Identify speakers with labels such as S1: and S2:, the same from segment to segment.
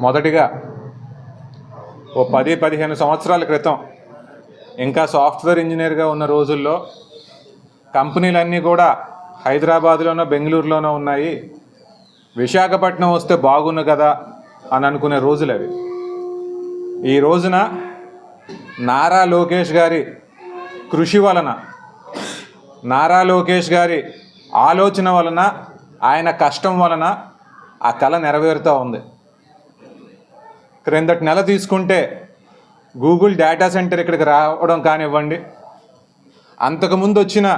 S1: మొదటిగా ఓ పది పదిహేను సంవత్సరాల క్రితం ఇంకా సాఫ్ట్వేర్ ఇంజనీర్గా ఉన్న రోజుల్లో కంపెనీలన్నీ కూడా హైదరాబాద్లోనో బెంగళూరులోనో ఉన్నాయి. విశాఖపట్నం వస్తే బాగుండు కదా అని అనుకునే రోజులు అవి. ఈ రోజున నారా లోకేష్ గారి కృషి వలన నారా లోకేష్ గారి ఆలోచన వలన ఆయన కష్టం వలన ఆ కళ నెరవేరుతూ ఉంది. క్రిందటి నెల తీసుకుంటే గూగుల్ డేటా సెంటర్ ఇక్కడికి రావడం కానివ్వండి అంతకుముందు వచ్చిన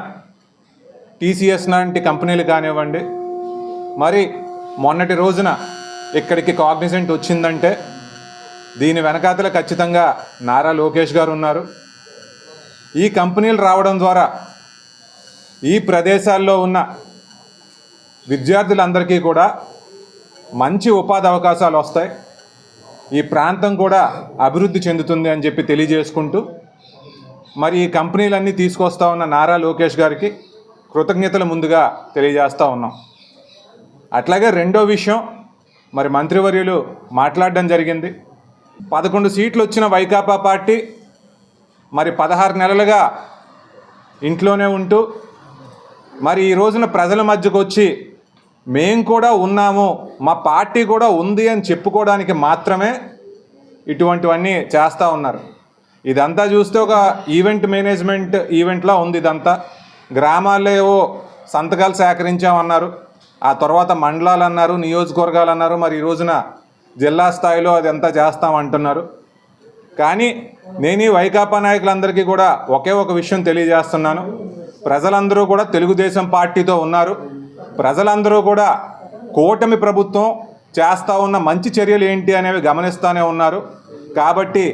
S1: టీసీఎస్ లాంటి కంపెనీలు కానివ్వండి మరి మొన్నటి రోజున ఇక్కడికి కాగ్నిజెంట్ వచ్చిందంటే దీని వెనకాతల ఖచ్చితంగా నారా లోకేష్ గారు ఉన్నారు. ఈ కంపెనీలు రావడం ద్వారా ఈ ప్రదేశాల్లో ఉన్న విద్యార్థులందరికీ కూడా మంచి ఉపాధి అవకాశాలు వస్తాయి. ఈ ప్రాంతం కూడా అభివృద్ధి చెందుతుంది అని చెప్పి తెలియజేసుకుంటూ మరి ఈ కంపెనీలన్నీ తీసుకొస్తా ఉన్న నారా లోకేష్ గారికి కృతజ్ఞతలు ముందుగా తెలియజేస్తూ ఉన్నాం. అట్లాగే రెండో విషయం మరి మంత్రివర్యులు మాట్లాడడం జరిగింది. పదకొండు సీట్లు వచ్చిన వైకాపా పార్టీ మరి పదహారు నెలలుగా ఇంట్లోనే ఉంటూ మరి ఈ రోజున ప్రజల మధ్యకు వచ్చి మేము కూడా ఉన్నాము మా పార్టీ కూడా ఉంది అని చెప్పుకోవడానికి మాత్రమే ఇటువంటివన్నీ చేస్తూ ఉన్నారు. ఇదంతా చూస్తే ఒక ఈవెంట్ మేనేజ్మెంట్ ఈవెంట్లా ఉంది ఇదంతా. గ్రామాల్లో ఏవో సంతకాలు సేకరించామన్నారు. ఆ తర్వాత మండలాలు అన్నారు నియోజకవర్గాలు అన్నారు మరి ఈ రోజున జిల్లా స్థాయిలో అదంతా చేస్తామంటున్నారు కానీ నేను ఈ వైకాపా నాయకులందరికీ కూడా ఒకే ఒక విషయం తెలియజేస్తున్నాను. ప్రజలందరూ కూడా తెలుగుదేశం పార్టీతో ఉన్నారు. ప్రజలందరూ కూడా కూటమి ప్రభుత్వం చేస్తూ ఉన్న మంచి చర్యలు ఏంటి అనేవి గమనిస్తూనే ఉన్నారు. కాబట్టి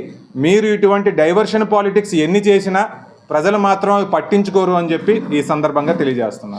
S1: మీరు ఇటువంటి డైవర్షన్ పాలిటిక్స్ ఎన్ని చేసినా ప్రజలు మాత్రం పట్టించుకోరు అని చెప్పి ఈ సందర్భంగా తెలియజేస్తున్నారు